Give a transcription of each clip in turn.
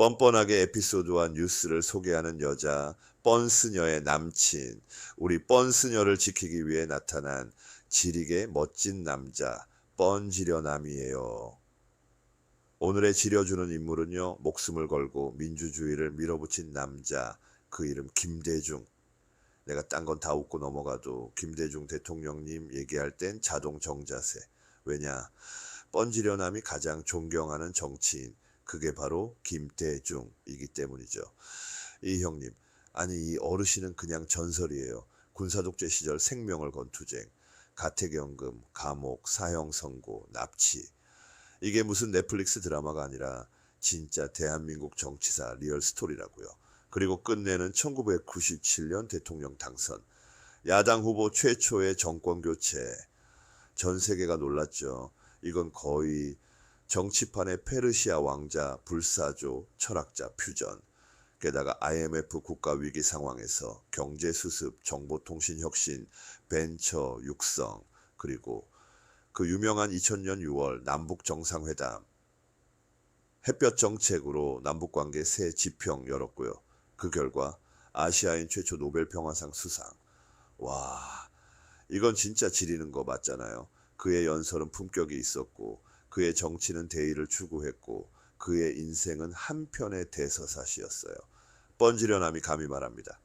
뻔뻔하게 에피소드와 뉴스를 소개하는 여자, 뻔스녀의 남친, 우리 뻔스녀를 지키기 위해 나타난 지리게 멋진 남자, 뻔지려남이에요. 오늘의 지려주는 인물은요, 목숨을 걸고 민주주의를 밀어붙인 남자, 그 이름 김대중. 내가 딴 건 다 웃고 넘어가도 김대중 대통령님 얘기할 땐 자동 정자세. 왜냐? 뻔지려남이 가장 존경하는 정치인. 그게 바로 김대중이기 때문이죠. 이 형님, 아니 이 어르신은 그냥 전설이에요. 군사독재 시절 생명을 건 투쟁, 가택연금, 감옥, 사형 선고, 납치. 이게 무슨 넷플릭스 드라마가 아니라 진짜 대한민국 정치사 리얼 스토리라고요. 그리고 끝내는 1997년 대통령 당선. 야당 후보 최초의 정권 교체. 전 세계가 놀랐죠. 이건 거의 정치판의 페르시아 왕자, 불사조, 철학자 퓨전. 게다가 IMF 국가 위기 상황에서 경제 수습, 정보통신 혁신, 벤처 육성, 그리고 그 유명한 2000년 6월 남북 정상회담 햇볕 정책으로 남북 관계 새 지평 열었고요. 그 결과 아시아인 최초 노벨 평화상 수상. 와, 이건 진짜 지리는 거 맞잖아요. 그의 연설은 품격이 있었고 그의 정치는 대의를 추구했고 그의 인생은 한편의 대서사시였어요. 뻔지려남이 감히 말합니다.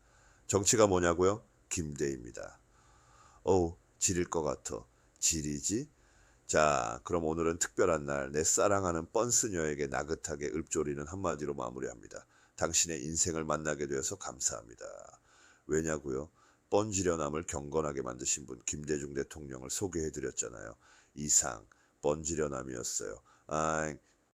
정치가 뭐냐고요? 김대입니다. 어우, 지릴 것 같아. 지리지? 자, 그럼 오늘은 특별한 날 내 사랑하는 뻔스녀에게 나긋하게 읊조리는 한마디로 마무리합니다. 당신의 인생을 만나게 되어서 감사합니다. 왜냐고요? 뻔지려남을 경건하게 만드신 분 김대중 대통령을 소개해 드렸잖아요. 이상 뻔지려남이었어요. 아,